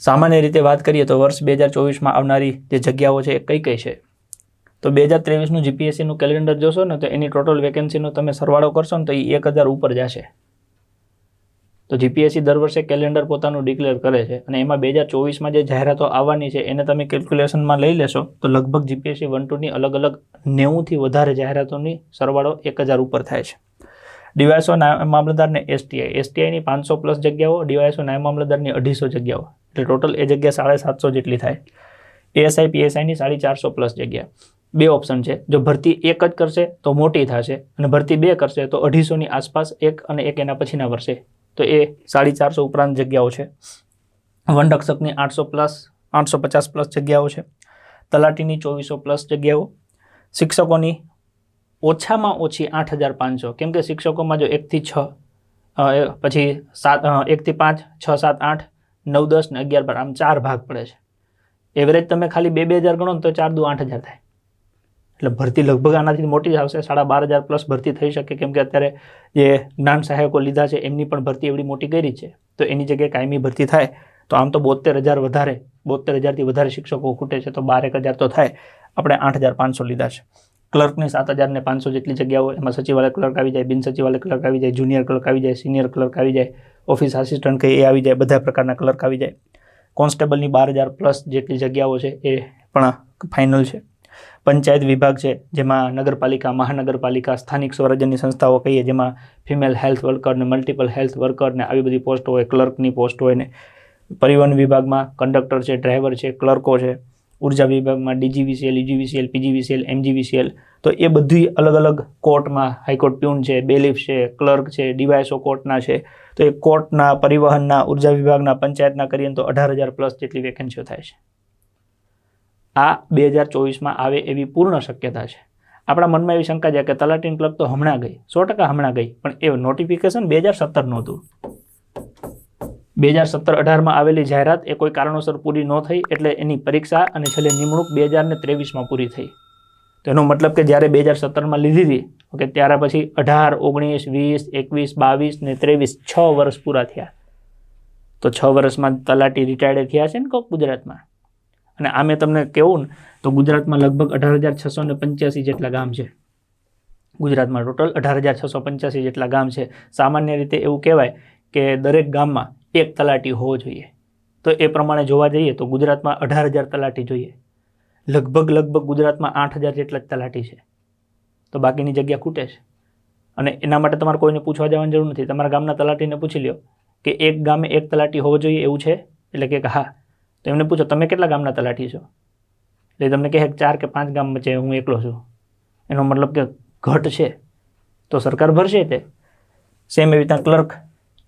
સામાન્ય રીતે વાત કરીએ તો વર્ષ બે હજાર ચોવીસમાં આવનારી જે જગ્યાઓ છે એ કઈ કઈ છે? તો બે હજાર ત્રેવીસનું જીપીએસસીનું કેલેન્ડર જોશો ને તો એની ટોટલ વેકેન્સીનો તમે સરવાળો કરશો ને તો એ એક હજાર ઉપર જશે. તો જીપીએસસી દર વર્ષે કેલેન્ડર પોતાનું ડિક્લેર કરે છે અને એમાં બે હજાર ચોવીસમાં જે જાહેરાતો આવવાની છે એને તમે કેલ્ક્યુલેશનમાં લઈ લેશો તો લગભગ જીપીએસસી વન ટુની અલગ અલગ નેવુંથી વધારે જાહેરાતોની સરવાળો એક હજાર ઉપર થાય છે. ડીવાયસો નાયબ મામલતદારને એસટીઆઈ. એસટીઆઈની પાંચસો પ્લસ જગ્યાઓ ડીવાયસો નાયબ મામલતદારની અઢીસો જગ્યાઓ. એટલે ટોટલ એ જગ્યા સાડા સાતસો જેટલી થાય. એએસઆઈ, પીએસઆઈની સાડી ચારસો પ્લસ જગ્યા. બે ઓપ્શન છે. જો ભરતી એક જ કરશે, તો મોટી થશે. અને ભરતી બે કરશે, તો અઢીસોની આસપાસ એક અને એક એના પછીના વર્ષે તો એ સાડી ચારસો ઉપરાંત જગ્યાઓ છે. વનરક્ષકની આઠસો પ્લસ, આઠસો પચાસ પ્લસ જગ્યાઓ છે. તલાટીની ચોવીસો પ્લસ જગ્યાઓ. શિક્ષકોની ઓછામાં ઓછી આઠ હજાર પાંચસો. કેમ કે શિક્ષકોમાં જો એકથી છ પછી સાત એકથી પાંચ, છ, સાત, આઠ, નવ, દસ ને અગિયાર, બાર, આમ ચાર ભાગ પડે છે. એવરેજ તમે ખાલી બે બે હજાર ગણો ને તો ચાર દુ આઠ હજાર થાય. એટલે ભરતી લગભગ આનાથી મોટી આવશે. સાડા બાર હજાર પ્લસ ભરતી થઈ શકે. કેમ કે અત્યારે જે જ્ઞાન સહાયકો લીધા છે, એમની પણ ભરતી એવડી મોટી કરી છે. તો એની જગ્યાએ કાયમી ભરતી થાય, તો આમ તો બોતેર હજાર વધારે બોતેર હજારથી વધારે શિક્ષકો ખૂટે છે, તો બાર, એક હજાર તો થાય. આપણે આઠ હજાર પાંચસો લીધા છે. ક્લર્કની સાત હજાર ને પાંચસો જેટલી જગ્યાઓ એમાં સચિવાલય ક્લર્ક આવી જાય, બિન સચિવાલય ક્લર્ક આવી જાય, જુનિયર ક્લર્ક આવી જાય, સિનિયર ક્લર્ક આવી જાય, ઓફિસ આસિસ્ટન્ટ કંઈ એ આવી જાય, બધા પ્રકારના ક્લર્ક આવી જાય. કોન્સ્ટેબલની બાર હજાર પ્લસ જેટલી જગ્યાઓ છે, એ પણ ફાઇનલ છે. પંચાયત વિભાગ છે, જેમાં નગરપાલિકા, મહાનગરપાલિકા, સ્થાનિક સ્વરાજ્યની સંસ્થાઓ કહીએ, જેમાં ફિમેલ હેલ્થ વર્કર ને મલ્ટિપલ હેલ્થ વર્કર ને આવી બધી પોસ્ટ હોય, ક્લર્કની પોસ્ટ હોય ને. પરિવહન વિભાગમાં કંડક્ટર છે, ડ્રાઈવર છે, ક્લર્કો છે. ઊર્જા વિભાગમાં ડીજીવીસીએલ યુજીવીસીએલ પીજીવીસીએલ એમજીવીસીએલ તો એ બધી અલગ અલગ કોર્ટમાં હાઈકોર્ટ પ્યુન છે, બેલીફ છે, ક્લર્ક છે ડીવાયસો કોર્ટના છે. તો એ કોર્ટના પરિવહનના, ઊર્જા વિભાગના, પંચાયતના કરીએ તો અઢાર હજાર પ્લસ જેટલી વેકેન્સીઓ થાય છે. આ બે હજાર ચોવીસમાં આવે એવી પૂર્ણ શક્યતા છે. આપણા મનમાં એવી શંકા છે કે તલાટીન ક્લબ તો હમણાં ગઈ, સો ટકા હમણાં ગઈ, પણ એ નોટિફિકેશન બે હજાર સત્તરનું હતું. બે હજાર સત્તર અઢારમાં આવેલી જાહેરાત એ કોઈ કારણોસર પૂરી ન થઈ એટલે એની પરીક્ષા અને છેલ્લે નિમણૂક બે હજાર ને ત્રેવીસમાં પૂરી થઈ. તેનો મતલબ કે જ્યારે બે હજાર સત્તરમાં લીધી હતી, ઓકે, ત્યારે પછી અઢાર, ઓગણીસ, વીસ, એકવીસ, બાવીસ ને ત્રેવીસ, છ વર્ષ પૂરા થયા. તો છ વર્ષમાં તલાટી રિટાયર્ડ થયા છે ને કોક ગુજરાતમાં. અને આ મેં તમને કહેવું ને, તો ગુજરાતમાં લગભગ અઢાર હજાર છસો ને પંચ્યાસી જેટલા ગામ છે. ગુજરાતમાં ટોટલ અઢાર હજાર છસો પંચ્યાસી જેટલા ગામ છે. સામાન્ય રીતે એવું કહેવાય કે દરેક ગામમાં એક તલાટી હોવો જોઈએ. તો એ પ્રમાણે જોવા જઈએ તો ગુજરાતમાં અઢાર હજાર તલાટી જોઈએ. લગભગ લગભગ ગુજરાતમાં આઠ હજાર જેટલા જ તલાટી છે. તો બાકીની જગ્યા ખૂટે છે. અને એના માટે તમારે કોઈને પૂછવા જવાની જરૂર નથી. તમારા ગામના તલાટીને પૂછી લ્યો કે એક ગામે એક તલાટી હોવો જોઈએ એવું છે? એટલે કે હા. તો એમને પૂછો, તમે કેટલા ગામના તલાટી છો? એટલે તમને કહે ચાર કે પાંચ ગામ વચ્ચે હું એકલો છું. એનો મતલબ કે ઘટ છે. તો સરકાર ભરશે તે. સેમ એવી રીતના ક્લર્ક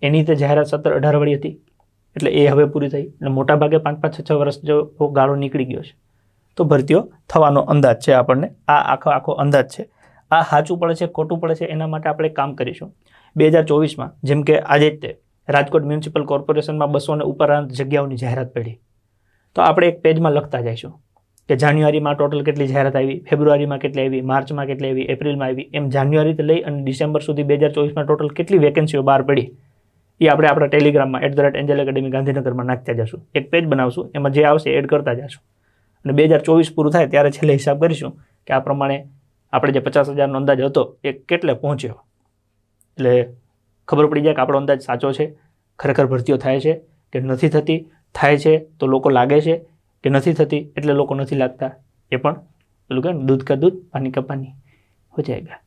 એની તે જાહેરાત સત્તર અઢાર વળી હતી. એટલે એ હવે પૂરી થઈ. એટલે મોટા ભાગે પાંચ પાંચ, છ છ વર્ષ જો ગાળો નીકળી ગયો છે. તો ભરતીઓ થવાનો અંદાજ છે આપણને. આ આખો આખો અંદાજ છે. આ સાચું પડે છે, ખોટું પડે છે, એના માટે આપણે કામ કરીશું. બે હજાર ચોવીસમાં, જેમ કે આજે તે, રાજકોટ મ્યુનિસિપલ કોર્પોરેશનમાં બસોને ઉપરાંત જગ્યાઓની જાહેરાત પડી. તો આપણે એક પેજમાં લખતા જઈશું કે જાન્યુઆરીમાં ટોટલ કેટલી જાહેરાત આવી, ફેબ્રુઆરીમાં કેટલી આવી, માર્ચમાં કેટલી આવી, એપ્રિલમાં આવી. એમ જાન્યુઆરીથી લઈ અને ડિસેમ્બર સુધી બે હજાર ચોવીસમાં ટોટલ કેટલી વેકેન્સીઓ બહાર પડી. એ આપણે આપણા ટેલિગ્રામમાં at the rate Angel Academy ગાંધીનગરમાં નાખતા જશું. એક પેજ બનાવશું, એમાં જે આવશે એડ કરતા જશું. અને બે હજાર ચોવીસ પૂરું થાય ત્યારે છેલ્લે હિસાબ કરીશું કે આ પ્રમાણે આપણે જે પચાસ હજારનો અંદાજ હતો એ કેટલે પહોંચ્યો. એટલે ખબર પડી જાય કે આપણો અંદાજ સાચો છે, ખરેખર ભરતીઓ થાય છે કે નથી થતી, થાય છે તો લોકો લાગે છે કે નથી થતી એટલે લોકો નથી લાગતા. એ પણ પેલું કે દૂધ કા દૂધ, પાણી કા હો જાયગા.